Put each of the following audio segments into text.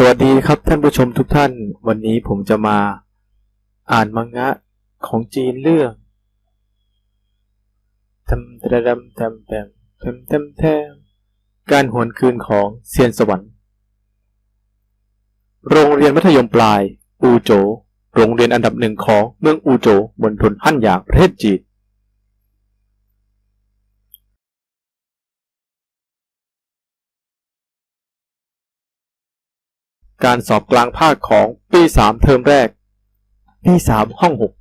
สวัสดีครับท่านผู้ชมทุกท่าน วันนี้ผมจะมาอ่านมังงะของจีนเรื่องทำตะดำทำแตมทำทำแทมการหวนคืนของเซียนสวรรค์ โรงเรียนมัธยมปลาย อูโจ โรงเรียนอันดับหนึ่งของเมืองอูโจมณฑลฮั่นหยางประเทศจีน การสอบกลางภาคของปีสามเทอมแรก ปีสามห้องหก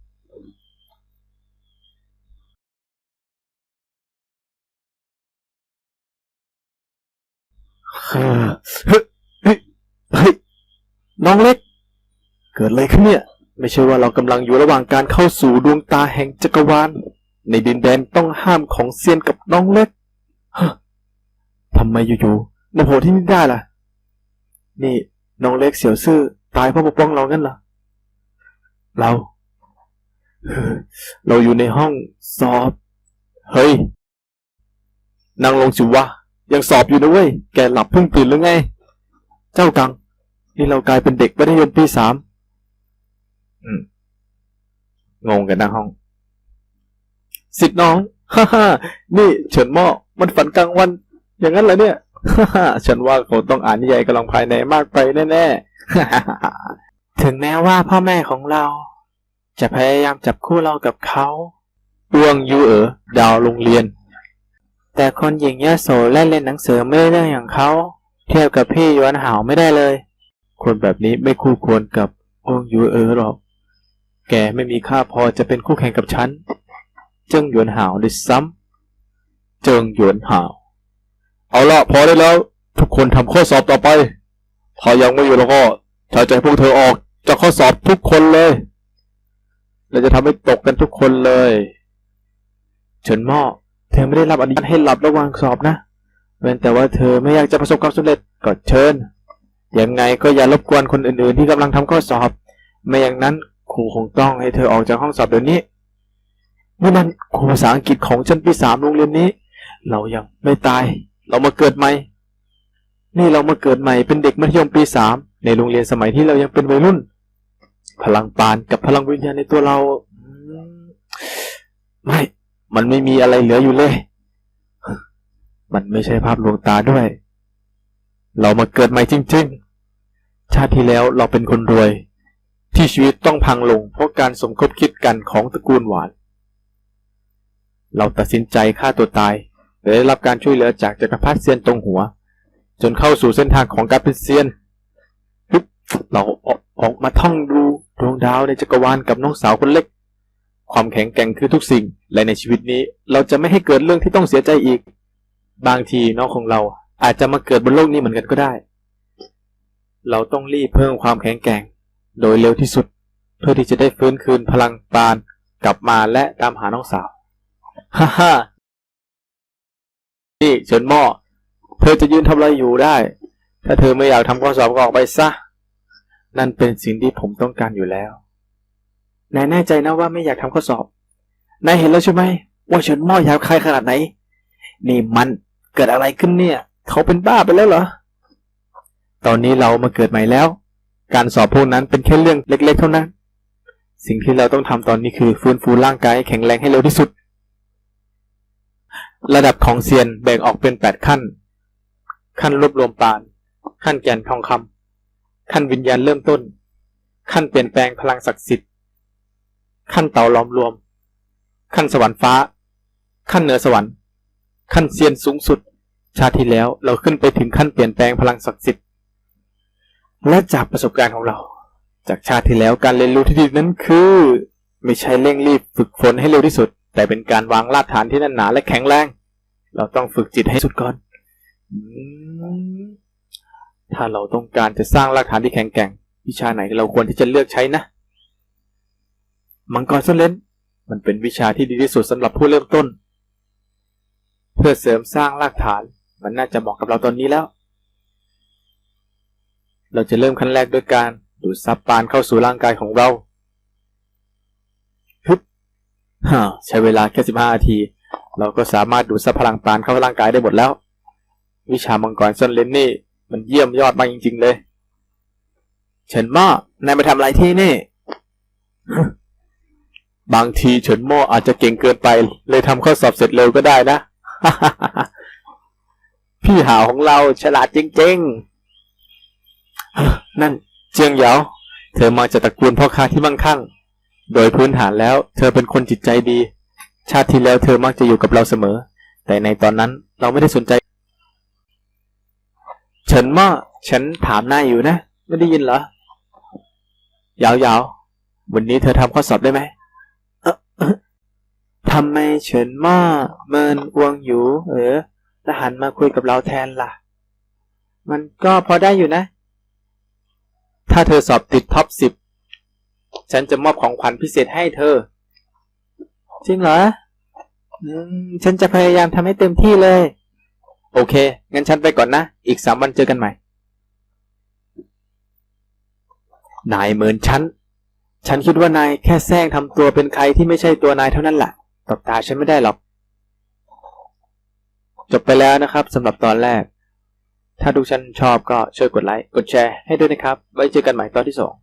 เฮ้ยเฮ้ยน้องเล็ก เกิดอะไรขึ้นเนี่ย ไม่ใช่ว่าเรากำลังอยู่ระหว่างการเข้าสู่ดวงตาแห่งจักรวาล ในดินแดนต้องห้ามของเซียนกับน้องเล็กทำไมอยู่ๆมาโผล่ที่นี่ได้ล่ะ นี่ น้องเล็กเสียวซื่อ ตายเพราะปกป้องเรางั้นเหรอ เรา เราอยู่ในห้องสอบ เฮ้ยนั่งลงสิวะ ยังสอบอยู่นะเว้ย แกหลับเพิ่งตื่นหรือไง เจ้ากัง นี่เรากลายเป็นเด็กมัธยมปีสามอืมงงกันนะห้อง สิทธิ์น้อง ฮ่าฮ่านี่ เฉินหม้อ มันฝันกลางวัน อย่างนั้นเหรอเนี่ย ฉันว่าเขาต้องอ่านนิยายกำลังภายในมากไปแน่ๆ ถึงแม้ว่าพ่อแม่ของเรา จะพยายามจับคู่เรากับเขาเอื้องยูเอ๋อดาวโรงเรียน แต่คนหญิงยโสและเล่นหนังสือไม่ได้เรื่องอย่างเขาเทียบกับพี่ยวนหาวไม่ได้เลย คนแบบนี้ไม่คู่ควรกับเอื้องยูเอ๋อหรอก แกไม่มีค่าพอจะเป็นคู่แข่งกับฉัน เจิ้งหยวนหาวด้วยซ้ำเจิ้งหยวนหาว เอาละพอได้แล้ว ทุกคนทำข้อสอบต่อไป ถ้ายังไม่อยู่แล้วก็ถ้าจะให้พวกเธอออกจากข้อสอบทุกคนเลย เราจะทำให้ตกกันทุกคนเลยเฉินหม้อเธอไม่ได้รับอนุญาตให้หลับระหว่างสอบนะเว้นแต่ว่าเธอไม่อยากจะประสบความสำเร็จก็เชิญยังไงก็อย่ารบกวนคนอื่นๆ ที่กำลังทำข้อสอบ ไม่อย่างนั้นครูคงต้องให้เธอออกจากห้องสอบเดี๋ยวนี้นี่มันครูภาษาอังกฤษของชั้นปีสามโรงเรียนนี้ เรายังไม่ตาย เรามาเกิดใหม่นี่เรามาเกิดใหม่เป็นเด็กมัธยมปีสามในโรงเรียนสมัยที่เรายังเป็นวัยรุ่น พลังปานกับพลังวิญญาณในตัวเราไม่ มันไม่มีอะไรเหลืออยู่เลย มันไม่ใช่ภาพลวงตาด้วย เรามาเกิดใหม่จริง ๆ ชาติที่แล้วเราเป็นคนรวย ที่ชีวิตต้องพังลง เพราะการสมคบคิดกันของตระกูลหวาน เราตัดสินใจฆ่าตัวตาย และได้รับการช่วยเหลือจากจักรพรรดิเซียนตรงหัว จนเข้าสู่เส้นทางของการเป็นเซียนฮึบเราออกออกมาท่องดูดวงดาวในจักรวาลกับน้องสาวคนเล็ก ความแข็งแกร่งคือทุกสิ่ง และในชีวิตนี้เราจะไม่ให้เกิดเรื่องที่ต้องเสียใจอีก บางทีน้องของเราอาจจะมาเกิดบนโลกนี้เหมือนกันก็ได้ เราต้องรีบเพิ่มความแข็งแกร่ง โดยเร็วที่สุด เพื่อที่จะได้ฟื้นคืนพลังปานกลับมาและตามหาน้องสาว ฮ่าฮ่า นี่เฉินหม้อเธอจะยืนทำอะไรอยู่ได้ ถ้าเธอไม่อยากทำข้อสอบก็ออกไปซะ นั่นเป็นสิ่งที่ผมต้องการอยู่แล้วนายแน่ใจนะว่าไม่อยากทำข้อสอบ นายเห็นแล้วใช่ไหมว่าเฉินหม้อหยาบคายขนาดไหน นี่มันเกิดอะไรขึ้นเนี่ย เขาเป็นบ้าไปแล้วเหรอ ตอนนี้เรามาเกิดใหม่แล้ว การสอบพวกนั้นเป็นแค่เรื่องเล็ก ๆ เท่านั้น สิ่งที่เราต้องทำตอนนี้คือฟื้นฟูร่างกายแข็งแรงให้เร็วที่สุด ระดับของเซียนแบ่งออกเป็นแปดขั้น ขั้นรวบรวมปาน ขั้นแก่นทองคำขั้นวิญญาณเริ่มต้น ขั้นเปลี่ยนแปลงพลังศักดิ์สิทธิ์ ขั้นเต่าล้อมรวม ขั้นสวรรค์ฟ้า ขั้นเหนือสวรรค์ ขั้นเซียนสูงสุด ชาติที่แล้วเราขึ้นไปถึงขั้นเปลี่ยนแปลงพลังศักดิ์สิทธิ์ และจากประสบการณ์ของเรา จากชาติที่แล้วการเรียนรู้ที่ดีนั้นคือ ไม่ใช่เร่งรีบฝึกฝนให้เร็วที่สุด แต่เป็นการวางรากฐานที่แน่นหนาและแข็งแรง เราต้องฝึกจิตให้สุดก่อน ถ้าเราต้องการจะสร้างรากฐานที่แข็งแกร่ง วิชาไหนเราควรที่จะเลือกใช้นะ มังกรส้นเลนมันเป็นวิชาที่ดีที่สุดสำหรับผู้เริ่มต้น เพื่อเสริมสร้างรากฐาน มันน่าจะเหมาะกับเราตอนนี้แล้ว เราจะเริ่มขั้นแรกด้วยการดูดซับปานเข้าสู่ร่างกายของเรา ใช้เวลาแค่สิบห้านาที เราก็สามารถดูดซับพลังปานเข้าร่างกายได้หมดแล้ว วิชามังกรส้นเลนนี่มันเยี่ยมยอดมากจริง ๆ เลย เฉินหม้อนายมาทำอะไรที่นี่ บางทีเฉินหม้ออาจจะเก่งเกินไป เลยทำข้อสอบเสร็จเร็วก็ได้นะ พี่หาวของเราฉลาดจริงๆ นั่นเจียงเหยาเธอมาจากตระกูลพ่อค้าที่มั่งคั่ง โดยพื้นฐานแล้ว เธอเป็นคนจิตใจดี ชาติที่แล้วเธอมักจะอยู่กับเราเสมอ แต่ในตอนนั้นเราไม่ได้สนใจ เฉินม้อฉันถามนายอยู่นะ ไม่ได้ยินเหรอยาวๆ วันนี้เธอทำข้อสอบได้ไหมทำไมเฉินม้อเมินอวงอยู่ เออแล้วหันมาคุยกับเราแทนล่ะ มันก็พอได้อยู่นะ ถ้าเธอสอบติดท็อปสิบ ฉันจะมอบของขวัญพิเศษให้เธอ จริงเหรอ อืม ฉันจะพยายามทำให้เต็มที่เลย โอเค งั้นฉันไปก่อนนะ อีกสามวันเจอกันใหม่ นายเหมือนฉัน ฉันคิดว่านายแค่แซงทำตัวเป็นใครที่ไม่ใช่ตัวนายเท่านั้นแหละตบตาฉันไม่ได้หรอก จบไปแล้วนะครับสำหรับตอนแรก ถ้าทุกท่านชอบก็ช่วยกดไลค์ กดแชร์ให้ด้วยนะครับ ไว้เจอกันใหม่ตอนที่สอง